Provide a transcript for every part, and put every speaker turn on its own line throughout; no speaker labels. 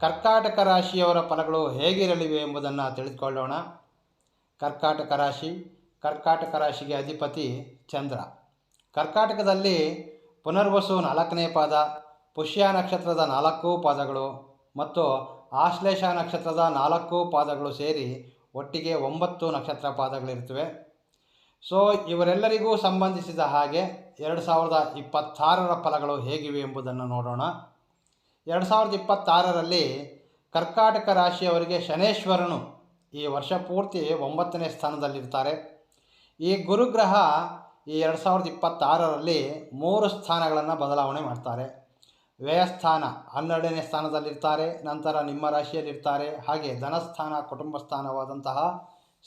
ಕರ್ಕಾಟಕ ರಾಶಿಯವರ ಫಲಗಳು ಹೇಗಿರಲಿವೆ ಎಂಬುದನ್ನು ತಿಳಿದುಕೊಳ್ಳೋಣ. ಕರ್ಕಾಟಕ ರಾಶಿ, ಕರ್ಕಾಟಕ ರಾಶಿಗೆ ಅಧಿಪತಿ ಚಂದ್ರ. ಕರ್ಕಾಟಕದಲ್ಲಿ ಪುನರ್ವಸು ನಾಲ್ಕನೇ ಪಾದ, ಪುಷ್ಯ ನಕ್ಷತ್ರದ ನಾಲ್ಕು ಪಾದಗಳು ಮತ್ತು ಆಶ್ಲೇಷ ನಕ್ಷತ್ರದ ನಾಲ್ಕು ಪಾದಗಳು ಸೇರಿ ಒಟ್ಟಿಗೆ ಒಂಬತ್ತು ನಕ್ಷತ್ರ ಪಾದಗಳಿರ್ತವೆ ಸೊ, ಇವರೆಲ್ಲರಿಗೂ ಸಂಬಂಧಿಸಿದ ಹಾಗೆ ಎರಡು ಸಾವಿರದ ಇಪ್ಪತ್ತಾರರ ಫಲಗಳು ಹೇಗಿವೆ ಎಂಬುದನ್ನು ನೋಡೋಣ. ಎರಡು ಸಾವಿರದ ಇಪ್ಪತ್ತಾರರಲ್ಲಿ ಕರ್ಕಾಟಕ ರಾಶಿಯವರಿಗೆ ಶನೇಶ್ವರನು ಈ ವರ್ಷ ಪೂರ್ತಿ ಒಂಬತ್ತನೇ ಸ್ಥಾನದಲ್ಲಿರ್ತಾರೆ. ಈ ಗುರುಗ್ರಹ ಈ ಎರಡು ಸಾವಿರದ ಇಪ್ಪತ್ತಾರರಲ್ಲಿ ಮೂರು ಸ್ಥಾನಗಳನ್ನು ಬದಲಾವಣೆ ಮಾಡ್ತಾರೆ. ವ್ಯಯಸ್ಥಾನ ಹನ್ನೆರಡನೇ ಸ್ಥಾನದಲ್ಲಿರ್ತಾರೆ, ನಂತರ ನಿಮ್ಮ ರಾಶಿಯಲ್ಲಿರ್ತಾರೆ, ಹಾಗೆ ಧನಸ್ಥಾನ ಕುಟುಂಬ ಸ್ಥಾನವಾದಂತಹ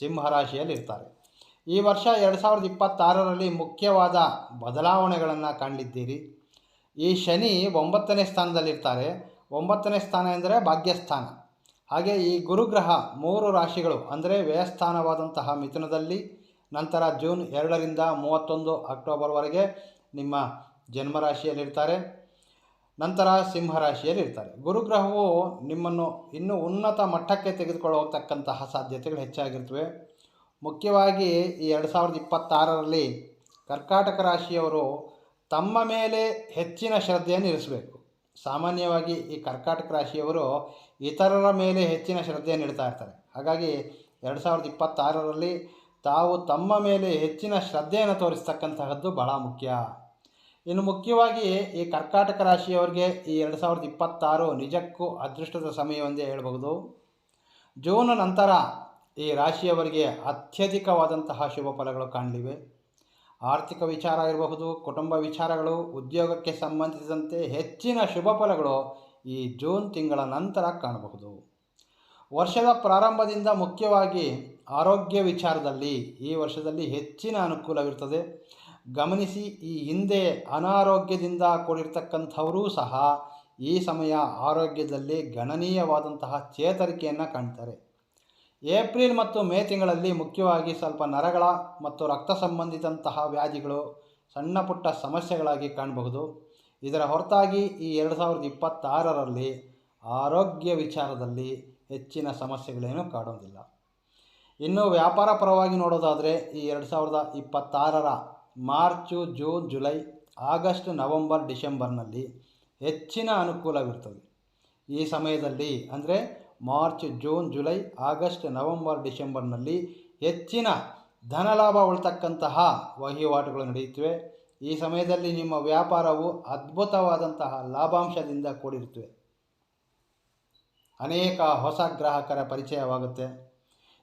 ಸಿಂಹ ರಾಶಿಯಲ್ಲಿರ್ತಾರೆ. ಈ ವರ್ಷ ಎರಡು ಸಾವಿರದ ಇಪ್ಪತ್ತಾರರಲ್ಲಿ ಮುಖ್ಯವಾದ ಬದಲಾವಣೆಗಳನ್ನು ಕಾಣಲಿದ್ದೀರಿ ಈ ಶನಿ ಒಂಬತ್ತನೇ ಸ್ಥಾನದಲ್ಲಿರ್ತಾರೆ. ಒಂಬತ್ತನೇ ಸ್ಥಾನ ಎಂದರೆ ಭಾಗ್ಯಸ್ಥಾನ. ಹಾಗೆ ಈ ಗುರುಗ್ರಹ ಮೂರು ರಾಶಿಗಳು ಅಂದರೆ ವ್ಯಯಸ್ಥಾನವಾದಂತಹ ಮಿಥುನದಲ್ಲಿ, ನಂತರ ಜೂನ್ ಎರಡರಿಂದ ಮೂವತ್ತೊಂದು ಅಕ್ಟೋಬರ್ವರೆಗೆ ನಿಮ್ಮ ಜನ್ಮರಾಶಿಯಲ್ಲಿರ್ತಾರೆ. ನಂತರ ಸಿಂಹರಾಶಿಯಲ್ಲಿರ್ತಾರೆ. ಗುರುಗ್ರಹವು ನಿಮ್ಮನ್ನು ಇನ್ನೂ ಉನ್ನತ ಮಟ್ಟಕ್ಕೆ ತೆಗೆದುಕೊಂಡು ಹೋಗ್ತಕ್ಕಂತಹ ಸಾಧ್ಯತೆಗಳು ಹೆಚ್ಚಾಗಿರ್ತವೆ. ಮುಖ್ಯವಾಗಿ ಈ ಎರಡು ಸಾವಿರದ ಇಪ್ಪತ್ತಾರರಲ್ಲಿ ಕರ್ಕಾಟಕ ರಾಶಿಯವರು ತಮ್ಮ ಮೇಲೆ ಹೆಚ್ಚಿನ ಶ್ರದ್ಧೆಯನ್ನು ಇರಿಸಬೇಕು. ಸಾಮಾನ್ಯವಾಗಿ ಈ ಕರ್ಕಾಟಕ ರಾಶಿಯವರು ಇತರರ ಮೇಲೆ ಹೆಚ್ಚಿನ ಶ್ರದ್ಧೆಯನ್ನು ಇಡ್ತಾ ಇರ್ತಾರೆ. ಹಾಗಾಗಿ ಎರಡು ಸಾವಿರದ ಇಪ್ಪತ್ತಾರರಲ್ಲಿ ತಾವು ತಮ್ಮ ಮೇಲೆ ಹೆಚ್ಚಿನ ಶ್ರದ್ಧೆಯನ್ನು ತೋರಿಸ್ತಕ್ಕಂತಹದ್ದು ಬಹಳ ಮುಖ್ಯ. ಇನ್ನು ಮುಖ್ಯವಾಗಿ ಈ ಕರ್ಕಾಟಕ ರಾಶಿಯವರಿಗೆ ಈ ಎರಡು ಸಾವಿರದ ಇಪ್ಪತ್ತಾರು ನಿಜಕ್ಕೂ ಅದೃಷ್ಟದ ಸಮಯವೆಂದೇ ಹೇಳಬಹುದು. ಜೂನ್ ನಂತರ ಈ ರಾಶಿಯವರಿಗೆ ಅತ್ಯಧಿಕವಾದಂತಹ ಶುಭ ಫಲಗಳು ಕಾಣಲಿವೆ. ಆರ್ಥಿಕ ವಿಚಾರ ಇರಬಹುದು, ಕುಟುಂಬ ವಿಚಾರಗಳು, ಉದ್ಯೋಗಕ್ಕೆ ಸಂಬಂಧಿಸಿದಂತೆ ಹೆಚ್ಚಿನ ಶುಭ ಫಲಗಳು ಈ ಜೂನ್ ತಿಂಗಳ ನಂತರ ಕಾಣಬಹುದು. ವರ್ಷದ ಪ್ರಾರಂಭದಿಂದ ಮುಖ್ಯವಾಗಿ ಆರೋಗ್ಯ ವಿಚಾರದಲ್ಲಿ ಈ ವರ್ಷದಲ್ಲಿ ಹೆಚ್ಚಿನ ಅನುಕೂಲವಿರ್ತದೆ ಗಮನಿಸಿ, ಈ ಹಿಂದೆ ಅನಾರೋಗ್ಯದಿಂದ ಕೂಡಿರ್ತಕ್ಕಂಥವರೂ ಸಹ ಈ ಸಮಯ ಆರೋಗ್ಯದಲ್ಲಿ ಗಣನೀಯವಾದಂತಹ ಚೇತರಿಕೆಯನ್ನು ಕಾಣ್ತಾರೆ. ಏಪ್ರಿಲ್ ಮತ್ತು ಮೇ ತಿಂಗಳಲ್ಲಿ ಮುಖ್ಯವಾಗಿ ಸ್ವಲ್ಪ ನರಗಳ ಮತ್ತು ರಕ್ತ ಸಂಬಂಧಿತಂತಹ ವ್ಯಾಧಿಗಳು ಸಣ್ಣ ಪುಟ್ಟ ಸಮಸ್ಯೆಗಳಾಗಿ ಕಾಣಬಹುದು. ಇದರ ಹೊರತಾಗಿ ಈ ಎರಡು ಸಾವಿರದ ಇಪ್ಪತ್ತಾರರಲ್ಲಿ ಆರೋಗ್ಯ ವಿಚಾರದಲ್ಲಿ ಹೆಚ್ಚಿನ ಸಮಸ್ಯೆಗಳೇನೂ ಕಾಡೋದಿಲ್ಲ ಇನ್ನು ವ್ಯಾಪಾರ ಪರವಾಗಿ ನೋಡೋದಾದರೆ ಈ ಎರಡು ಸಾವಿರದ ಇಪ್ಪತ್ತಾರರ March, June, July, August, November, ಡಿಸೆಂಬರ್ನಲ್ಲಿ ಹೆಚ್ಚಿನ ಅನುಕೂಲವಿರ್ತದೆ. ಈ ಸಮಯದಲ್ಲಿ ಅಂದರೆ March, June, July, August, November, ಡಿಸೆಂಬರ್ನಲ್ಲಿ ಹೆಚ್ಚಿನ ಧನಲಾಭ ಉಳ್ತಕ್ಕಂತಹ ವಹಿವಾಟುಗಳು ನಡೆಯುತ್ತವೆ. ಈ ಸಮಯದಲ್ಲಿ ನಿಮ್ಮ ವ್ಯಾಪಾರವು ಅದ್ಭುತವಾದಂತಹ ಲಾಭಾಂಶದಿಂದ ಕೂಡಿರುತ್ತವೆ. ಅನೇಕ ಹೊಸ ಗ್ರಾಹಕರ ಪರಿಚಯವಾಗುತ್ತೆ.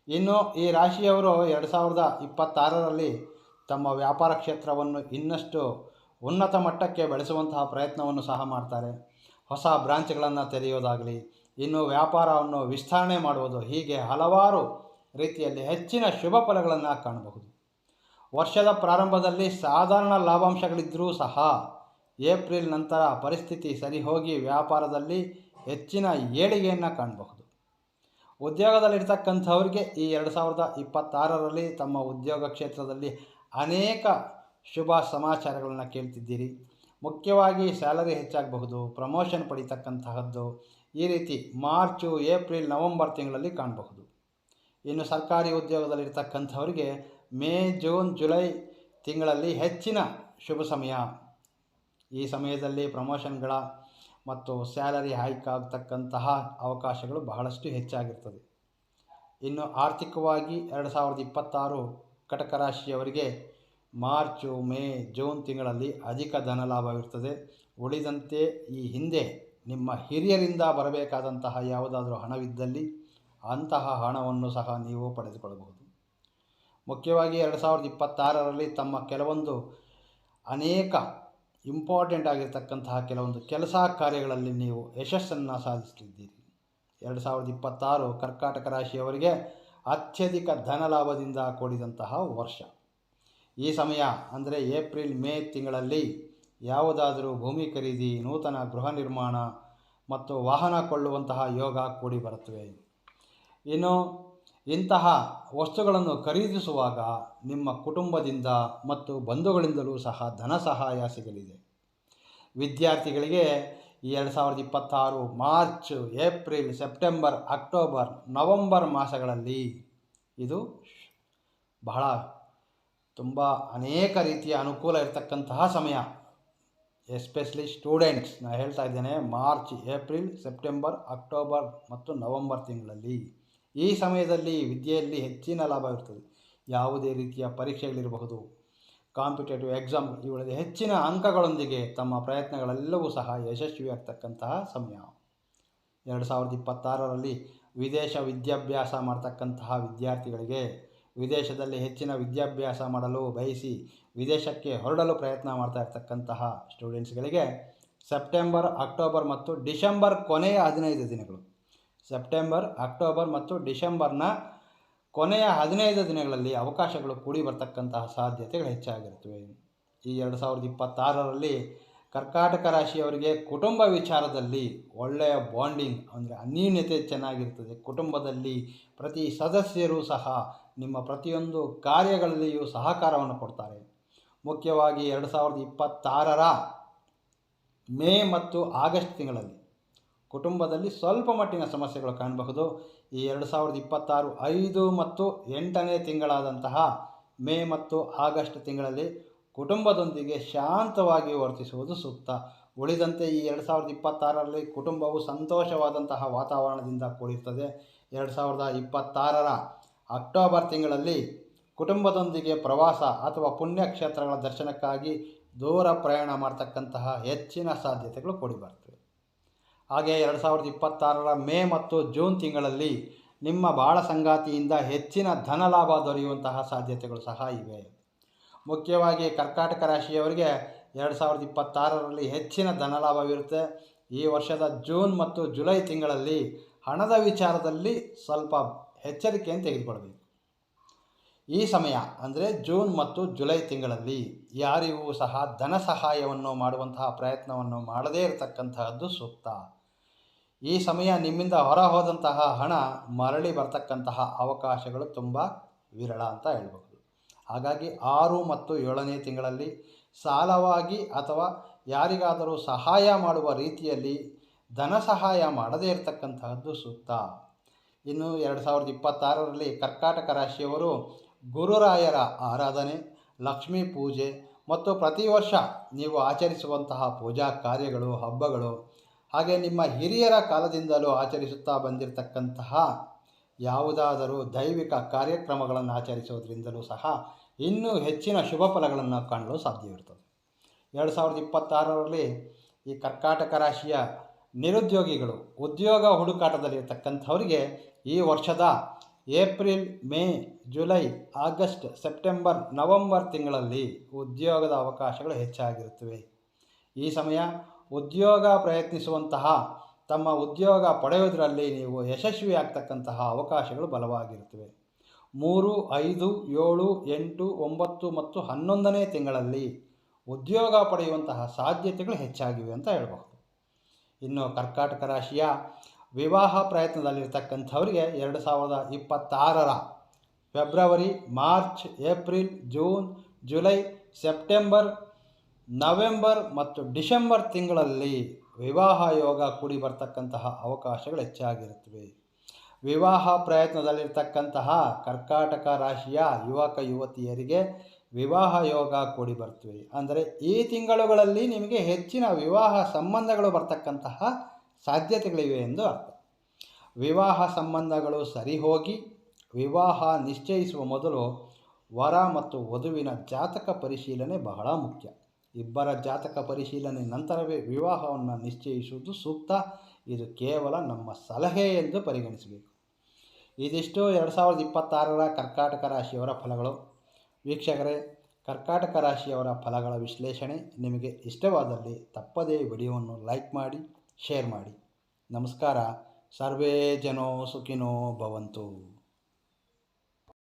ಇನ್ನು ಈ ರಾಶಿಯವರು ಎರಡು ಸಾವಿರದ ಇಪ್ಪತ್ತಾರರಲ್ಲಿ ತಮ್ಮ ವ್ಯಾಪಾರ ಕ್ಷೇತ್ರವನ್ನು ಇನ್ನಷ್ಟು ಉನ್ನತ ಮಟ್ಟಕ್ಕೆ ಬೆಳೆಸುವಂತಹ ಪ್ರಯತ್ನವನ್ನು ಸಹ ಮಾಡ್ತಾರೆ. ಹೊಸ ಬ್ರಾಂಚ್ಗಳನ್ನು ತೆರೆಯೋದಾಗಲಿ ಇನ್ನು ವ್ಯಾಪಾರವನ್ನು ವಿಸ್ತರಣೆ ಮಾಡುವುದು ಹೀಗೆ ಹಲವಾರು ರೀತಿಯಲ್ಲಿ ಹೆಚ್ಚಿನ ಶುಭ ಫಲಗಳನ್ನು ಕಾಣಬಹುದು. ವರ್ಷದ ಪ್ರಾರಂಭದಲ್ಲಿ ಸಾಧಾರಣ ಲಾಭಾಂಶಗಳಿದ್ದರೂ ಸಹ ಏಪ್ರಿಲ್ ನಂತರ ಪರಿಸ್ಥಿತಿ ಸರಿಹೋಗಿ ವ್ಯಾಪಾರದಲ್ಲಿ ಹೆಚ್ಚಿನ ಏಳಿಗೆಯನ್ನು ಕಾಣಬಹುದು. ಉದ್ಯೋಗದಲ್ಲಿರ್ತಕ್ಕಂಥವ್ರಿಗೆ ಈ ಎರಡು ಸಾವಿರದ ಇಪ್ಪತ್ತಾರರಲ್ಲಿ ತಮ್ಮ ಉದ್ಯೋಗ ಕ್ಷೇತ್ರದಲ್ಲಿ ಅನೇಕ ಶುಭ ಸಮಾಚಾರಗಳನ್ನು ಕೇಳ್ತಿದ್ದೀರಿ. ಮುಖ್ಯವಾಗಿ ಸ್ಯಾಲರಿ ಹೆಚ್ಚಾಗಬಹುದು, ಪ್ರಮೋಷನ್ ಪಡಿತಕ್ಕಂತಹದ್ದು ಈ ರೀತಿ ಮಾರ್ಚು, ಏಪ್ರಿಲ್, ನವಂಬರ್ ತಿಂಗಳಲ್ಲಿ ಕಾಣಬಹುದು. ಇನ್ನು ಸರ್ಕಾರಿ ಉದ್ಯೋಗದಲ್ಲಿರ್ತಕ್ಕಂಥವರಿಗೆ ಮೇ, ಜೂನ್, ಜುಲೈ ತಿಂಗಳಲ್ಲಿ ಹೆಚ್ಚಿನ ಶುಭ ಸಮಯ. ಈ ಸಮಯದಲ್ಲಿ ಪ್ರಮೋಷನ್ಗಳ ಮತ್ತು ಸ್ಯಾಲರಿ ಹೈಕ್ ಆಗ್ತಕ್ಕಂತಹ ಅವಕಾಶಗಳು ಬಹಳಷ್ಟು ಹೆಚ್ಚಾಗಿರ್ತದೆ. ಇನ್ನು ಆರ್ಥಿಕವಾಗಿ ಎರಡು ಸಾವಿರದ ಇಪ್ಪತ್ತಾರು ಕಟಕ ರಾಶಿಯವರಿಗೆ ಮಾರ್ಚು, ಮೇ, ಜೂನ್ ತಿಂಗಳಲ್ಲಿ ಅಧಿಕ ಧನಲಾಭವಿರ್ತದೆ ಉಳಿದಂತೆ ಈ ಹಿಂದೆ ನಿಮ್ಮ ಹಿರಿಯರಿಂದ ಬರಬೇಕಾದಂತಹ ಯಾವುದಾದರೂ ಹಣವಿದ್ದಲ್ಲಿ ಅಂತಹ ಹಣವನ್ನು ಸಹ ನೀವು ಪಡೆದುಕೊಳ್ಳಬಹುದು. ಮುಖ್ಯವಾಗಿ ಎರಡು ಸಾವಿರದ ಇಪ್ಪತ್ತಾರರಲ್ಲಿ ತಮ್ಮ ಕೆಲವೊಂದು ಅನೇಕ ಇಂಪಾರ್ಟೆಂಟ್ ಆಗಿರ್ತಕ್ಕಂತಹ ಕೆಲವೊಂದು ಕೆಲಸ ಕಾರ್ಯಗಳಲ್ಲಿ ನೀವು ಯಶಸ್ಸನ್ನು ಸಾಧಿಸಲಿದ್ದೀರಿ ಎರಡು ಸಾವಿರದ ಇಪ್ಪತ್ತಾರು ಕರ್ಕಾಟಕ ರಾಶಿಯವರಿಗೆ ಅತ್ಯಧಿಕ ಧನ ಲಾಭದಿಂದ ಕೂಡಿದಂತಹ ವರ್ಷ. ಈ ಸಮಯ ಅಂದರೆ ಏಪ್ರಿಲ್ ಮೇ ತಿಂಗಳಲ್ಲಿ ಯಾವುದಾದರೂ ಭೂಮಿ ಖರೀದಿ, ನೂತನ ಗೃಹ ನಿರ್ಮಾಣ ಮತ್ತು ವಾಹನ ಕೊಳ್ಳುವಂತಹ ಯೋಗ ಕೂಡಿ ಬರುತ್ತವೆ. ಇನ್ನು ಇಂತಹ ವಸ್ತುಗಳನ್ನು ಖರೀದಿಸುವಾಗ ನಿಮ್ಮ ಕುಟುಂಬದಿಂದ ಮತ್ತು ಬಂಧುಗಳಿಂದಲೂ ಸಹ ಧನ ಸಹಾಯ ಸಿಗಲಿದೆ. ವಿದ್ಯಾರ್ಥಿಗಳಿಗೆ ಎರಡು ಸಾವಿರದ ಇಪ್ಪತ್ತಾರು March, April, September, October, November ಮಾಸಗಳಲ್ಲಿ ಇದು ಬಹಳ ತುಂಬ ಅನೇಕ ರೀತಿಯ ಅನುಕೂಲ ಇರತಕ್ಕಂತಹ ಸಮಯ. Especially students. ನಾನು ಹೇಳ್ತಾ ಇದ್ದೇನೆ, ಮಾರ್ಚ್, ಏಪ್ರಿಲ್, ಸೆಪ್ಟೆಂಬರ್, ಅಕ್ಟೋಬರ್ ಮತ್ತು ನವಂಬರ್ ತಿಂಗಳಲ್ಲಿ. ಈ ಸಮಯದಲ್ಲಿ ವಿದ್ಯೆಯಲ್ಲಿ ಹೆಚ್ಚಿನ ಲಾಭ ಇರ್ತದೆ. ಯಾವುದೇ ರೀತಿಯ ಪರೀಕ್ಷೆಗಳಿರಬಹುದು. ಕಾಂಪಿಟೇಟಿವ್ ಎಕ್ಸಾಮ್, ಇವುಗಳಲ್ಲಿ ಹೆಚ್ಚಿನ ಅಂಕಗಳೊಂದಿಗೆ ತಮ್ಮ ಪ್ರಯತ್ನಗಳೆಲ್ಲವೂ ಸಹ ಯಶಸ್ವಿಯಾಗ್ತಕ್ಕಂತಹ ಸಮಯ. ಎರಡು ಸಾವಿರದ ಇಪ್ಪತ್ತಾರರಲ್ಲಿ ವಿದೇಶ ವಿದ್ಯಾಭ್ಯಾಸ ಮಾಡ್ತಕ್ಕಂತಹ ವಿದ್ಯಾರ್ಥಿಗಳಿಗೆ ವಿದೇಶದಲ್ಲಿ ಹೆಚ್ಚಿನ ವಿದ್ಯಾಭ್ಯಾಸ ಮಾಡಲು ಬಯಸಿ ವಿದೇಶಕ್ಕೆ ಹೊರಡಲು ಪ್ರಯತ್ನ ಮಾಡ್ತಾ ಇರ್ತಕ್ಕಂತಹ ಸ್ಟೂಡೆಂಟ್ಸ್ಗಳಿಗೆ ಸೆಪ್ಟೆಂಬರ್, ಅಕ್ಟೋಬರ್ ಮತ್ತು ಡಿಸೆಂಬರ್ ಕೊನೆಯ ಹದಿನೈದು ದಿನಗಳು. ಸೆಪ್ಟೆಂಬರ್, ಅಕ್ಟೋಬರ್ ಮತ್ತು ಡಿಸೆಂಬರ್ನ ಕೊನೆಯ ಹದಿನೈದು ದಿನಗಳಲ್ಲಿ ಅವಕಾಶಗಳು ಕೂಡಿ ಬರ್ತಕ್ಕಂತಹ ಸಾಧ್ಯತೆಗಳು ಹೆಚ್ಚಾಗಿರುತ್ತವೆ. ಈ ಎರಡು ಸಾವಿರದ ಇಪ್ಪತ್ತಾರರಲ್ಲಿ ಕರ್ಕಾಟಕ ರಾಶಿಯವರಿಗೆ ಕುಟುಂಬ ವಿಚಾರದಲ್ಲಿ ಒಳ್ಳೆಯ ಬಾಂಡಿಂಗ್ ಅಂದರೆ ಅನ್ಯೂನ್ಯತೆ ಚೆನ್ನಾಗಿರ್ತದೆ. ಕುಟುಂಬದಲ್ಲಿ ಪ್ರತಿ ಸದಸ್ಯರು ಸಹ ನಿಮ್ಮ ಪ್ರತಿಯೊಂದು ಕಾರ್ಯಗಳಲ್ಲಿಯೂ ಸಹಕಾರವನ್ನು ಕೊಡ್ತಾರೆ. ಮುಖ್ಯವಾಗಿ ಎರಡು ಸಾವಿರದ ಇಪ್ಪತ್ತಾರರ ಮೇ ಮತ್ತು ಆಗಸ್ಟ್ ತಿಂಗಳಲ್ಲಿ ಕುಟುಂಬದಲ್ಲಿ ಸ್ವಲ್ಪ ಮಟ್ಟಿನ ಸಮಸ್ಯೆಗಳು ಕಾಣಬಹುದು. ಈ ಎರಡು ಸಾವಿರದ ಇಪ್ಪತ್ತಾರು ಐದು ಮತ್ತು ಎಂಟನೇ ತಿಂಗಳಾದಂತಹ ಮೇ ಮತ್ತು ಆಗಸ್ಟ್ ತಿಂಗಳಲ್ಲಿ ಕುಟುಂಬದೊಂದಿಗೆ ಶಾಂತವಾಗಿ ವರ್ತಿಸುವುದು ಸೂಕ್ತ. ಉಳಿದಂತೆ ಈ ಎರಡು ಸಾವಿರದ ಇಪ್ಪತ್ತಾರರಲ್ಲಿ ಕುಟುಂಬವು ಸಂತೋಷವಾದಂತಹ ವಾತಾವರಣದಿಂದ ಕೂಡಿರ್ತದೆ. ಎರಡು ಸಾವಿರದ ಇಪ್ಪತ್ತಾರರ ಅಕ್ಟೋಬರ್ ತಿಂಗಳಲ್ಲಿ ಕುಟುಂಬದೊಂದಿಗೆ ಪ್ರವಾಸ ಅಥವಾ ಪುಣ್ಯಕ್ಷೇತ್ರಗಳ ದರ್ಶನಕ್ಕಾಗಿ ದೂರ ಪ್ರಯಾಣ ಮಾಡ್ತಕ್ಕಂತಹ ಹೆಚ್ಚಿನ ಸಾಧ್ಯತೆಗಳು ಕೂಡಿಬರ್ತವೆ. ಹಾಗೆ ಎರಡು ಸಾವಿರದ ಇಪ್ಪತ್ತಾರರ ಮೇ ಮತ್ತು ಜೂನ್ ತಿಂಗಳಲ್ಲಿ ನಿಮ್ಮ ಬಾಳ ಸಂಗಾತಿಯಿಂದ ಹೆಚ್ಚಿನ ಧನ ಲಾಭ ದೊರೆಯುವಂತಹ ಸಾಧ್ಯತೆಗಳು ಸಹ ಇವೆ. ಮುಖ್ಯವಾಗಿ ಕರ್ಕಾಟಕ ರಾಶಿಯವರಿಗೆ ಎರಡು ಸಾವಿರದ ಇಪ್ಪತ್ತಾರರಲ್ಲಿ ಹೆಚ್ಚಿನ ಧನ ಲಾಭವಿರುತ್ತೆ ಈ ವರ್ಷದ ಜೂನ್ ಮತ್ತು ಜುಲೈ ತಿಂಗಳಲ್ಲಿ ಹಣದ ವಿಚಾರದಲ್ಲಿ ಸ್ವಲ್ಪ ಎಚ್ಚರಿಕೆಯನ್ನು ತೆಗೆದುಕೊಳ್ಬೇಕು. ಈ ಸಮಯ ಅಂದರೆ ಜೂನ್ ಮತ್ತು ಜುಲೈ ತಿಂಗಳಲ್ಲಿ ಯಾರಿಗೂ ಸಹ ಧನ ಸಹಾಯವನ್ನು ಮಾಡುವಂತಹ ಪ್ರಯತ್ನವನ್ನು ಮಾಡದೇ ಇರತಕ್ಕಂತಹದ್ದು ಸೂಕ್ತ. ಈ ಸಮಯ ನಿಮ್ಮಿಂದ ಹೊರ ಹೋದಂತಹ ಹಣ ಮರಳಿ ಬರ್ತಕ್ಕಂತಹ ಅವಕಾಶಗಳು ತುಂಬ ವಿರಳ ಅಂತ ಹೇಳ್ಬಹುದು. ಹಾಗಾಗಿ ಆರು ಮತ್ತು ಏಳನೇ ತಿಂಗಳಲ್ಲಿ ಸಾಲವಾಗಿ ಅಥವಾ ಯಾರಿಗಾದರೂ ಸಹಾಯ ಮಾಡುವ ರೀತಿಯಲ್ಲಿ ಧನ ಸಹಾಯ ಮಾಡದೇ ಇರತಕ್ಕಂತಹದ್ದು ಸೂಕ್ತ. ಇನ್ನು ಎರಡು ಸಾವಿರದ ಇಪ್ಪತ್ತಾರರಲ್ಲಿ ಕರ್ಕಾಟಕ ರಾಶಿಯವರು ಗುರುರಾಯರ ಆರಾಧನೆ, ಲಕ್ಷ್ಮೀ ಪೂಜೆ ಮತ್ತು ಪ್ರತಿ ವರ್ಷ ನೀವು ಆಚರಿಸುವಂತಹ ಪೂಜಾ ಕಾರ್ಯಗಳು, ಹಬ್ಬಗಳು ಹಾಗೆ ನಿಮ್ಮ ಹಿರಿಯರ ಕಾಲದಿಂದಲೂ ಆಚರಿಸುತ್ತಾ ಬಂದಿರತಕ್ಕಂತಹ ಯಾವುದಾದರೂ ದೈವಿಕ ಕಾರ್ಯಕ್ರಮಗಳನ್ನು ಆಚರಿಸೋದ್ರಿಂದಲೂ ಸಹ ಇನ್ನೂ ಹೆಚ್ಚಿನ ಶುಭ ಫಲಗಳನ್ನು ಕಾಣಲು ಸಾಧ್ಯವಿರ್ತದೆ ಎರಡು ಸಾವಿರದ ಇಪ್ಪತ್ತಾರರಲ್ಲಿ ಈ ಕರ್ಕಾಟಕ ರಾಶಿಯ ನಿರುದ್ಯೋಗಿಗಳು ಉದ್ಯೋಗ ಹುಡುಕಾಟದಲ್ಲಿರ್ತಕ್ಕಂಥವರಿಗೆ ಈ ವರ್ಷದ April, May, July, August, September, November ತಿಂಗಳಲ್ಲಿ ಉದ್ಯೋಗದ ಅವಕಾಶಗಳು ಹೆಚ್ಚಾಗಿರುತ್ತವೆ. ಈ ಸಮಯ ಉದ್ಯೋಗ ಪ್ರಯತ್ನಿಸುವಂತಹ ತಮ್ಮ ಉದ್ಯೋಗ ಪಡೆಯುವುದರಲ್ಲಿ ನೀವು ಯಶಸ್ವಿ ಆಗ್ತಕ್ಕಂತಹ ಅವಕಾಶಗಳು ಬಲವಾಗಿರುತ್ತವೆ. ಮೂರು, ಐದು, ಏಳು, ಎಂಟು, ಒಂಬತ್ತು ಮತ್ತು ಹನ್ನೊಂದನೇ ತಿಂಗಳಲ್ಲಿ ಉದ್ಯೋಗ ಪಡೆಯುವಂತಹ ಸಾಧ್ಯತೆಗಳು ಹೆಚ್ಚಾಗಿವೆ ಅಂತ ಹೇಳಬಹುದು. ಇನ್ನು ಕರ್ಕಾಟಕ ರಾಶಿಯ ವಿವಾಹ ಪ್ರಯತ್ನದಲ್ಲಿರ್ತಕ್ಕಂಥವರಿಗೆ ಎರಡು ಸಾವಿರದ ಇಪ್ಪತ್ತಾರರ February, March, April, June, July, September, November ಮತ್ತು ಡಿಸೆಂಬರ್ ತಿಂಗಳಲ್ಲಿ ವಿವಾಹ ಯೋಗ ಕೂಡಿ ಬರ್ತಕ್ಕಂತಹ ಅವಕಾಶಗಳು ಹೆಚ್ಚಾಗಿರುತ್ತವೆ. ವಿವಾಹ ಪ್ರಯತ್ನದಲ್ಲಿರ್ತಕ್ಕಂತಹ ಕರ್ಕಾಟಕ ರಾಶಿಯ ಯುವಕ ಯುವತಿಯರಿಗೆ ವಿವಾಹ ಯೋಗ ಕೂಡಿ ಬರ್ತವೆ ಅಂದರೆ ಈ ತಿಂಗಳುಗಳಲ್ಲಿ ನಿಮಗೆ ಹೆಚ್ಚಿನ ವಿವಾಹ ಸಂಬಂಧಗಳು ಬರ್ತಕ್ಕಂತಹ ಸಾಧ್ಯತೆಗಳಿವೆ ಎಂದು ಅರ್ಥ. ವಿವಾಹ ಸಂಬಂಧಗಳು ಸರಿ ಹೋಗಿ ವಿವಾಹ ನಿಶ್ಚಯಿಸುವ ಮೊದಲು ವರ ಮತ್ತು ವಧುವಿನ ಜಾತಕ ಪರಿಶೀಲನೆ ಬಹಳ ಮುಖ್ಯ. ಇಬ್ಬರ ಜಾತಕ ಪರಿಶೀಲನೆ ನಂತರವೇ ವಿವಾಹವನ್ನು ನಿಶ್ಚಯಿಸುವುದು ಸೂಕ್ತ. ಇದು ಕೇವಲ ನಮ್ಮ ಸಲಹೆ ಎಂದು ಪರಿಗಣಿಸಬೇಕು. ಇದಿಷ್ಟು ಎರಡು ಸಾವಿರದ ಇಪ್ಪತ್ತಾರರ ಕರ್ಕಾಟಕ ರಾಶಿಯವರ ಫಲಗಳು. ವೀಕ್ಷಕರೇ, ಕರ್ಕಾಟಕ ರಾಶಿಯವರ ಫಲಗಳ ವಿಶ್ಲೇಷಣೆ ನಿಮಗೆ ಇಷ್ಟವಾದಲ್ಲಿ ತಪ್ಪದೇ ವಿಡಿಯೋವನ್ನು ಲೈಕ್ ಮಾಡಿ, ಶೇರ್ ಮಾಡಿ. ನಮಸ್ಕಾರ. ಸರ್ವೇ ಜನೋ ಸುಖಿನೋ ಭವಂತು.